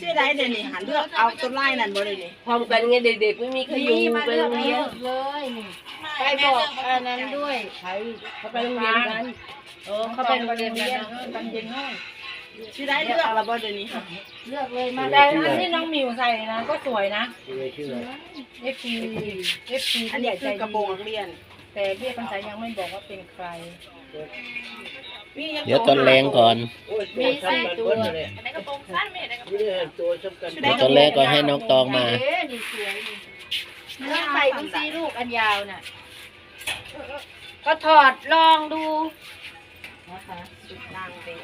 ชื่อใดเดี๋ยวนี้หันเลือกเอาตัวไล่นั่นบ่ได้นี่พร้อมกันไงเด็กๆไม่มีใครอยู่นี่มาไปเลืโรอกงเลืเรียนอกเลยนี่ไปบอกอันนั้นด้วยใครเขาไปโรงเรียนกันเออเขาไปโรงเรียนกันตอนเย็นห้องชื่อใดเลือกเอาละบ่เดี๋ยวนี้เลือกเลยมาแต่อันที่น้องมิวใส่นะ ก็สวยนะชื่ออะไรเอฟซีเอฟซีอันที่ใหนี้ญ่ใจคือกระโปรงดีนักเรียน แต่พี่คำสายยังไม่บอกว่าเป็นใครมีง เดี๋ยวตอนแรงก่อนมีสี่ตัวเดี๋ยวตอนแรกก็ให้น้องตองมาเอ๊ะนี่สวยนี่เลือกใส่ดูสิลูกอันยาวน่ะ ก็ถอดลองดูนะคะสุดนางเดีย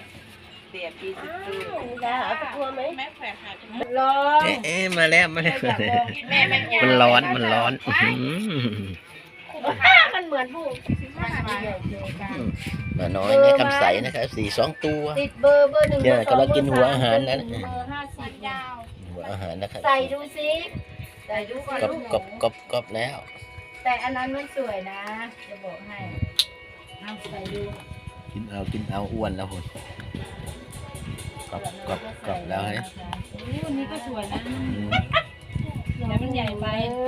เดียปีสิบปีดาหาตะกัวไหมแม่แขวนหาลองเอ๊ะเอ๊ะมาแล้วมาแล้วอยากลองแม่แม่ยาวมันร้อนมันร้อนอื้อหือ มันเหมือนผู้มาเดียวเจอกันมาน้อยในคำใสนะครับสี่สองตัวติดเบอร์เบอร์หนึ่งเนี่ยบอร์สองกำลังกินหัวอาหารนั้นเบอร์ห้าสิบยาวหัวอาหารนะครับใส่ดูสิใส่ดูก่อนกรอบลูกกรอบกรอบกรอบแล้ว แต่อันนั้นมันสวยนะ จะบอกให้เอาใส่ดูกินเอากินเอาอ้วนแล้วคนกรอบกรอบกรอบแล้วนะนี่วันนี้ก็สวยนะ อืมแต่มันใหญ่ไป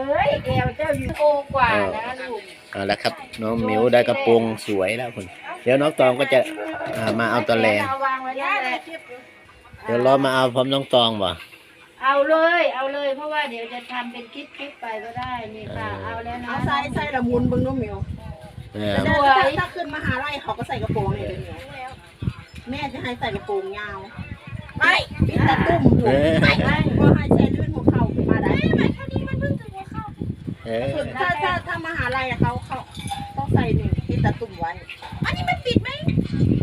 เอ้ยเอวเจ้าอยู่โกกว่านะลูกเอาละครับ น้องหมิวได้กระโปรงสวยแล้วคนเดี๋ยวน้องตองก็จะอ่ามาเอาตะแลงเอาวางไว้ได้เลยเดี๋ยวรอมาเอาพร้อมน้องตองบ่เอาเลย เอาเลยเพราะว่าเดี๋ยวจะทำเป็นคลิปคลิปไปก็ได้นี่ค่ะ เอาแล้วนะเอาใส่ใส่ละมุนเบิ่งน้องมิวเออแต่ถ้าถ้าขึ้นมหาลัยเขาก็ใส่กระโปรงนี่เลยเนี่ยแม่จะให้ใส่กระโปรงยาวไม่ปิดตาตุ่มหัวไม่ไม่ก็ให้ใส่ลื่นหัวเข่าขึ้นมาได้ไม่เท่านี้มันเพิ่งถึงหัวเข่า เออถ้าถ้าถ้ามหาลัยอะเขาเขาต้องใส่หนึ่งปิดตาตุ่มไว้ อันนี้มันปิดไหม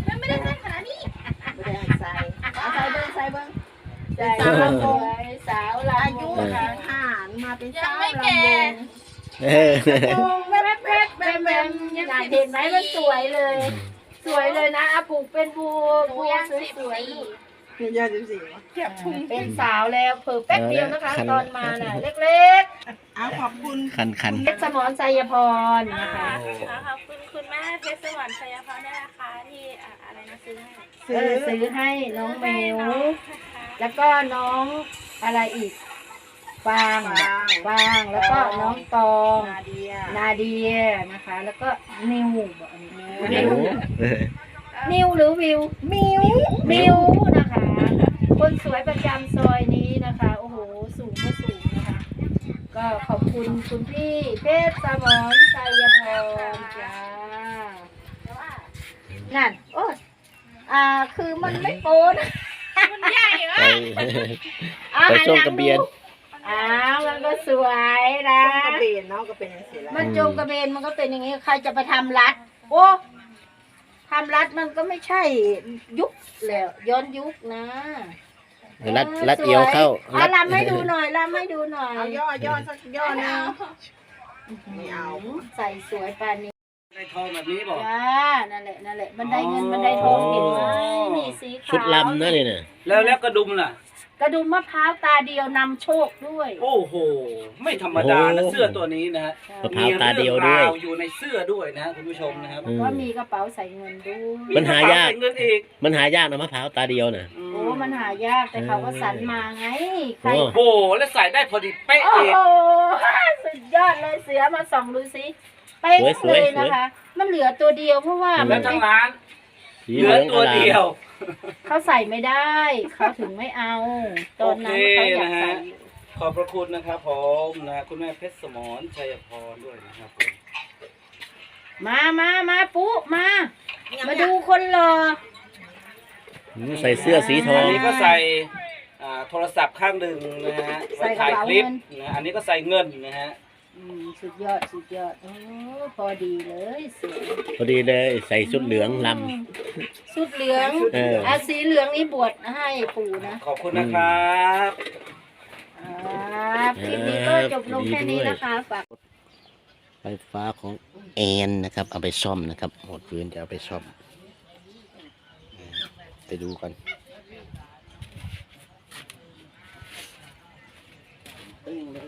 มันไม่ได้ใส่ขนาดนี้ไม่ได้ให้ใส่เอาใส่เบิ้งใส่เบิ้งใส่สาวสลำวงสาวอาลำยุวงค่ะทหารมาเป็นสาวลำวงเออโอ้แม่แม่แม่แบมแบมอยากเห็นไหมมันสวยเลย สวยเลยนะอาผูกเป็นบัวบัวสวยๆ ลูกเนี่ยยาสิบสี่เก็บทุ่งเป็นสาวแล้วเพิ่แป๊บเดียวนะคะ ตอนมาน่ะเล็กเอาขอบคุณคันคันๆเพชรสมรไสยพรนะคะขอบคุณคุณแม่เพชรสวรรค์ชัยพรด้วยนะคะที่อะอะไรนะซื้อให้เออซื้อให้น้องเมวแล้วก็น้องอะไรอีกฟางฟางแล้วก็น้องตอง นาเดียนาเดียนะคะ แล้วก็นิวบอกอันนี้โอ้โหเออนิวหรือวิวมิวมิวนะ คะคนสวยประจำซอยนี้นะคะ โอ้โห สูงก็สูงนะคะ ก็ขอบคุณคุณพี่ เพชรสมรไสยพรจ้านั่น โอ้ยอ่า คือมันไม่โป้นะไปอ่าไปหันส่งหลังกระเบียน ดูอ้าวมันก็สวยนะ กระเบนเนาะก็เป็นอย่างนี้แหละมันจงกระเบนมันก็เป็นอย่างนี้ใครจะไปทำรัด โอ้ทำรัดมันก็ไม่ใช่ยุคแล้ว ย้อนยุคนะ รัดรัดเอวเข้าอะลำให้ดูหน่อยลำให้ดูหน่อยเอาย่อย่อสักย่อหนึงไม่เอาใส่สวยปานนี้ได้ทองแบบนี้บอก จ้านั่นแหละนั่นแหละมันได้เงินมันได้ทองเห็นไหมนี่สีขาวชุดลำนะนี่น่ะแล้วแล้วกระดุมล่ะ กระดุมมะพร้าวตาเดียวนำโชคด้วย โอ้โห ไม่ธรรมดานะเสื้อตัวนี้นะฮะมะพร้าวตาเดียวด้วย มีรื่องราวอยู่ในเสื้อด้วยนะฮะคุณผู้ชมนะครับอืม ก็มีกระเป๋าใส่เงินด้วย มันหายากมีกระเป๋ใส่เงินอีกมันหายากนะมะพร้าวตาเดียวน่ะ อืโอ้ มันหายากแต่เขาก็สรรมาไงใครโอ้โอ้โหแล้วใส่ได้พอดีเป๊ะโอ้อีกโหสุดยอดเลยเสือมาส่องดูสิเป๊ะสวยๆเลยนะคะ มันเหลือตัวเดียวเพราะว่าอืมมัแล้นวทั้งไม่ร้านสีเหลือตัวเดียว เขาใส่ไม่ได้เขาถึงไม่เอา ตอนนั้นเขาอยากใส่อยู่ขอบพระคุณนะครับผมนะคุณแม่เพชรสมรชัยพรด้วยนะครับผมมามามาปุ๊มา มาดูคนรอ อืมใส่เสื้อสีทออังนนี้ก็ใส่อ่าโทรศัพท์ข้างหนึ่งนะฮะไว้ถ่ายคลิปนะอันนี้ก็ใส่เงินนะฮะอืมสุดยอดสุดยอดโอ้พอดีเลยสวยพอดีเลยใส่ชุดเหลืองล สุดเหลืองำเอออาสีเหลืองนี่บวชให้ปู่นะ ขอบคุณนะครับ ครับคลิปนี้ก็จบลงแค่นี้นะคะฝากไฟฟ้าของแอนนะครับ เอาไปซ่อมนะครับหมดพื้นจะเอาไปซ่อมอืม ไปดูกันเ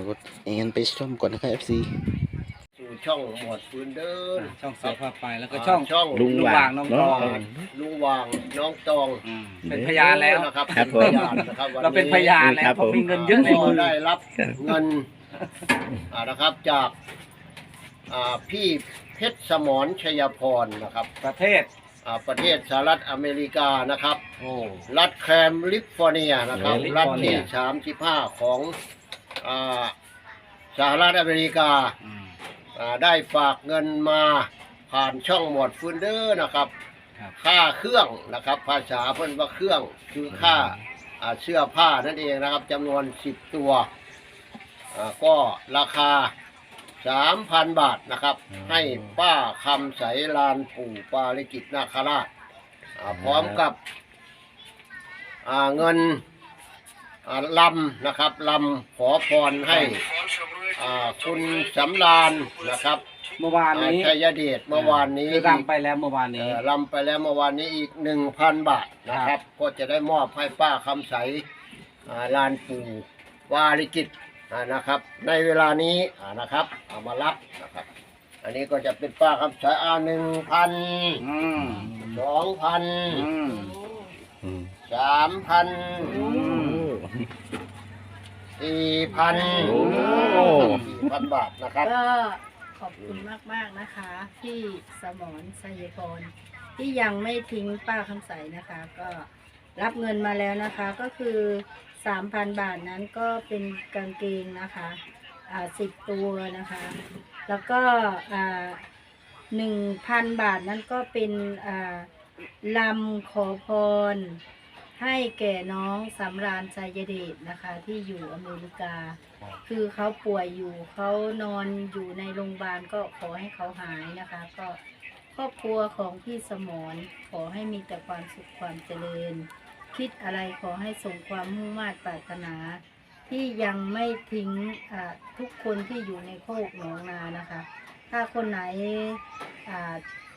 อารถแอนไปซ่อมก่อนนะครับ FC สู่ช่องหมวดฟืนเดินช่องเสือพาไปแล้วก็ช่อง ช่องลุงลุงหหว่าว่างงน้องตองลุงวางน้องตองอืมเป็นพยานแล้ว นะครับครับเป็นพยานนะครับวันเราเป็นพยานแล้ครัวบเพราะผมมีเงินเยอะในมือ ก็ได้รับเงินอ่านะครับจากอ่าพี่เพชรสมรชัยพรนะครับประเทศ อ่าประเทศสหรัฐอเมริกานะครับ โอ้ รัฐแคมลิฟอร์เนียนะครับ แคลิฟรัฐอร์เนีที่ยสามสิบห้าของ อ่าสหรัฐอเมริกาอืมอ่าได้ฝากเงินมาผ่านช่องหมวดฟืนเดอร์นะครับ ครับค่าเครื่องนะครับ ภาษาเพิ่นว่าเครื่องคือค่าอ่าเสื้อผ้านั่นเองนะครับจำนวน 10 ตัวอ่าก็ราคา 3,000 บาทนะครับให้ป้าคำใสลานปู่ปาลิกิตนาคราชอ่าพร้อมกับอ่าเงิน อ่าลำนะครับลำขอพรให้อ่าคุณสำรานนะครับเมื่อวานอ่านี้ชัยเดชเมื่อวานนี้ คือรำไปแล้วเมื่อวานนี้อลำไปแล้วเมื่อวานนี้อีกหนึ่งพันบาทนะครับก็จะได้มอบให้ป้าคำใสอ่าลานปู่วาริกิตอ่านะครับ ในเวลานี้อ่านะครับเอามารับนะครับ อันนี้ก็จะเป็นป้าคำใสอ่าหนึ่งพันอืมสองพันอืมสามพันอืม สี่พันโอ้ สี่พันบาทนะครับ ก็ขอบคุณมากๆนะคะที่สมรไสยพรที่ยังไม่ทิ้งป้าคำใสนะคะ ก็รับเงินมาแล้วนะคะ ก็คือ 3,000 บาทนั้นก็เป็นกางเกงนะคะอ่าสิบตัวนะคะ แล้วก็อ่าหนึ่งพันบาทนั้นก็เป็นอ่าลำขอพร ให้แก่น้องสำราญใจยเดชนะคะ ที่อยู่อเมริกา คือเขาป่วยอยู่เขานอนอยู่ในโรงพยาบาลก็ขอให้เขาหายนะคะ ก็ครอบครัวของพี่สมรขอให้มีแต่ความสุขความเจริญ คิดอะไรขอให้สมความมุ่งมา่ปรารถนา ที่ยังไม่ทิ้งทุกคนที่อยู่ในโคกหนองนานะคะ ถ้าคนไหน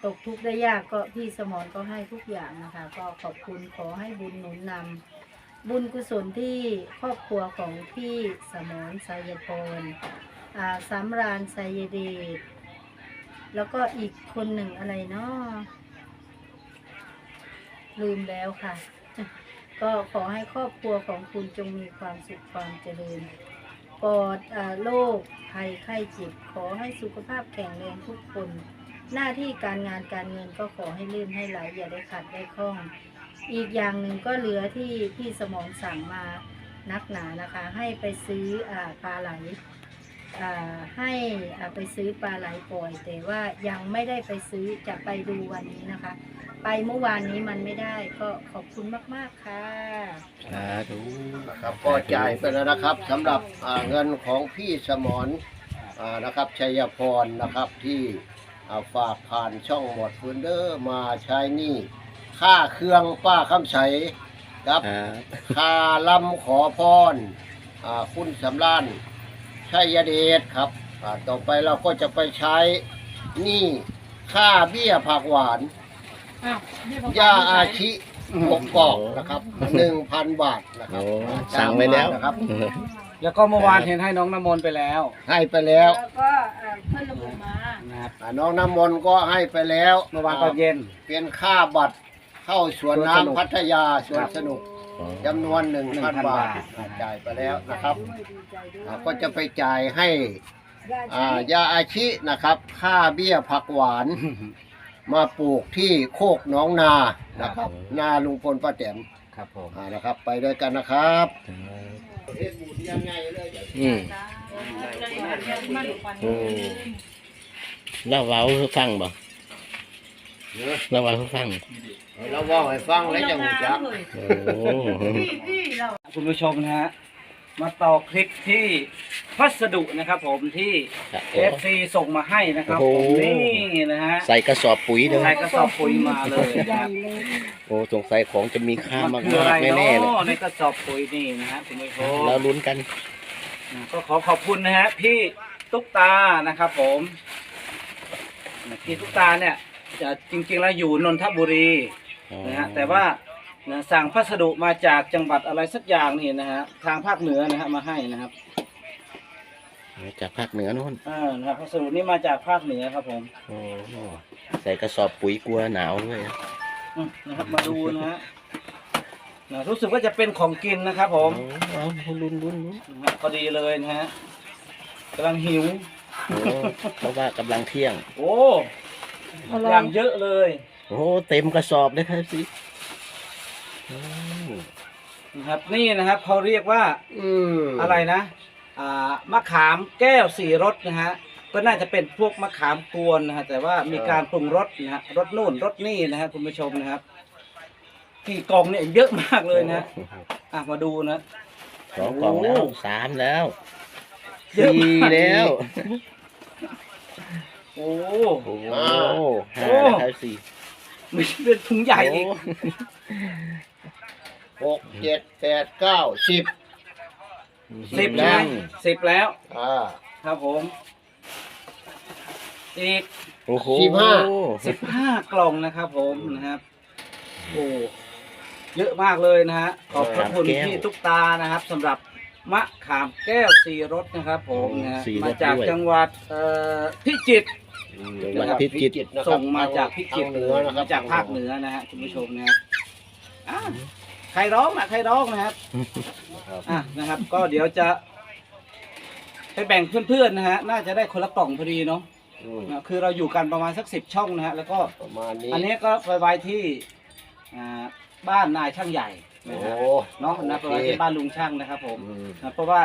ตกทุกข์ได้ยากก็พี่สมรก็ให้ทุกอย่างนะคะ ก็ขอบคุณขอให้บุญหนุนนำบุญกุศลที่ครอบครัวของพี่สมรไสยพรอ่าสำราญไสยเดชแล้วก็อีกคนหนึ่งอะไรเนาะลืมแล้วค่ะ ก็ขอให้ครอบครัวของคุณจงมีความสุขความเจริญปลอดโรคภัยไข้เจ็บขอให้สุขภาพแข็งแรงทุกคน หน้าที่การงานการเงินก็ขอให้ลื่นให้ไหลอย่าได้ขัดได้ข้อง อีกอย่างหนึ่งก็เหลือที่พี่สมองสั่งมานักหนานะคะ ให้ไปซื้ออ่าปลาไหลอ่าให้อ่าไปซื้อปลาไหลปล่อย แต่ว่ายังไม่ได้ไปซื้อจะไปดูวันนี้นะคะ ไปเมื่อวานนี้มันไม่ได้ก็ขอบคุณมาก ๆ ค่ะสาธุนะครับก็จ่ายไปแล้วนะครับสำหรับอ่าเงินของพี่สมรอ่านะครับชัยพรนะครับที่ อ่าฝากผ่านช่องหมดฟืนเดอร์มาใช้หนี่ค่าเครื่องป้าคำใสครับครับค่าลำขอพรอ่าคุณสำรานชัยเดชครับอ่าต่อไปเราก็จะไปใช้หนี่ค่าเบี้ยผักหวาน อ้าวนี่บอกยาอาชิหกกอกนะครับหนึ่งพันบาทนะครัโอ้บสั่งไว้แล้ว นะครับ แล้วก็เมื่อวานเห็นให้น้องน้ำมนต์ไปแล้วให้ไปแล้ว แล้วก็เพื่อนระบุมา นะครับอ่าน้องน้ำมนต์ก็ให้ไปแล้วเมื่อวานก็เย็น เป็นค่าบัตรเข้าสวนสวนสนุกน้ำพัทยาสวนสนุกอ๋อจำนวนหนึ่งพัน1,000บาทบาทอ่าจ่ายไปแล้วนะครับด้วยดีใจด้วยอ่าก็จะไปจ่ายให้ยาอ่าชียาอาชินะครับ ค่าเบี้ยผักหวาน มาปลูกที่โคกหน้องนานะครับ นาลุงพลป้าแตนครับผมอ่านะครับ ไปด้วยกันนะครับเฮ็ดบุญยังไงเลยอืมโอ้ เราเว้าให้ฟังบ่เราเว้าให้ฟังเราว่าให้ฟังแล้วจะหูจักโอ้คุณผู้ชมนะฮะ มาต่อคลิปที่พัสดุนะครับผมที่ครับ FC ส่งมาให้นะครับโอ้ผโหมนี่นะฮะใส่กระสอบปุ๋ยเลยใส่กระสอบปุ๋ยมาเลยนะครับโอ้สงสัยของจะมีค่ามัมานคืออะไรกๆแน่ๆเลยเนาะในกระสอบปุ๋ยนี่นะฮะคุณผู้ชม แล้วลุ้นกัน ก็ขอขอบคุณนะฮะพี่ตุ๊กตานะครับผม พี่ตุ๊กตาเนี่ยจะจริงๆแล้วอยู่นนทบุรีนะฮะแต่ว่านะสั่งพัสดุมาจากจังหวัดอะไรสักอย่างนี่นะฮะทางภาคเหนือนะฮะมาให้นะครับจากภาคเหนือนู่นอ่านะครับพัสดุนี่มาจากภาคเหนือครับผมโอ้โหใส่กระสอบปุ๋ยกลัวหนาวด้วยอืมนะครับมาดูนะฮะนะรู้สึกว่าจะเป็นของกินนะครับผมโอ้เอาลุ้นลุ้นลุ้นนะฮะพอดีเลยนะฮะกำลังหิวโอ้ เพราะว่ากำลังเที่ยง โอ้อย่างเยอะเลย โอ้เต็มกระสอบเลยครับสิโอ้นะครับ นี่นะครับเขาเรียกว่าอืมอะไรนะอ่ามะขามแก้วสีรสนะฮะก็น่าจะเป็นพวกมะขามกวนนะฮะแต่ว่ามีการปรุงรสนะฮะรสนู่นรสนี่นะฮะคุณผู้ชมนะครับกี่กล่องเนี่ยเยอะมากเลยนะอะมาดูนะสองกล่องแล้วโอ้สามแล้ว เยอะสี่มากแล้ว โอ้โอ้โหโอ้ห้าแล้วครับสี่ไม่ใช่เป็นถุงใหญ่อีกโอ้หกเจ็ดแปดเก้าสิบ สิบ แล้ว สิบแล้ว อ่า ครับผม อีกโอ้โหสิบห้า สิบห้ากล่องนะครับผมนะครับ โอ้ เยอะมากเลยนะฮะ ขอบพระคุณพี่ตุ๊กตานะครับสำหรับ มะขามแก้วสีรสนะครับ ผมนะฮะมาจากจังหวัดเอ่อพิจิตร จังหวัดพิจิตร นะครับส่งมาจากพิจิตรทงเลเหนือยนะครับมาจากภาคเหนือนะฮะคุณผู้ชมนะครับอะใครร้องอะใครร้องนะครับ อะนะครับ ก็เดี๋ยวจะไปแบ่งเพื่อนๆนะฮะน่าจะได้คนละกล่องพอดีเนาะอืมนะคือเราอยู่กันประมาณสักสิบช่องนะฮะแล้วก็ประมาณนี้อันนี้ก็ไปไว้ที่อ่าบ้านนายช่างใหญ่ โอ้นะฮะเนาะนะไปไว้ที่บ้านลุงช่างนะครับผมอืมนะเพราะว่า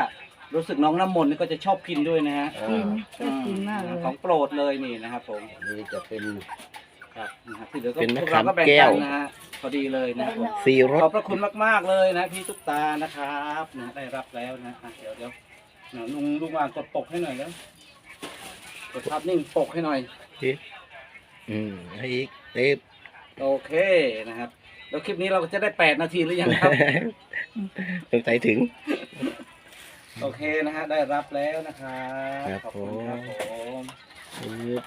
รู้สึกน้องน้ำมนต์นี่ก็จะชอบกินด้วยนะฮะอ่าชอบกินมากเลย ของโปรดเลยนี่นะครับผมนี่จะเป็น ครับนะครับที่เหลือก็เป็นมะพวกขาเรามก็แบ่งแก้กัว นนะฮะพอดีเลยนะครับผม สี่รขอบสพระคุณมากๆเลยนะพี่ตุ๊กตานะครับนะได้รับแล้วนะอะเดี๋ยวเดี๋ยวนะลุงลุงวางกดปกให้หน่อยแล้วกดภาพนิ่งปกให้หน่อย อืมให้อีกเต็มโอเคนะครับ แล้วคลิปนี้เราก็จะได้แปดนาทีหรือยังครับ สงสัยถึง โอเคนะฮะได้รับแล้วนะครับครับขอบคุณครับผมผมปึ๊บ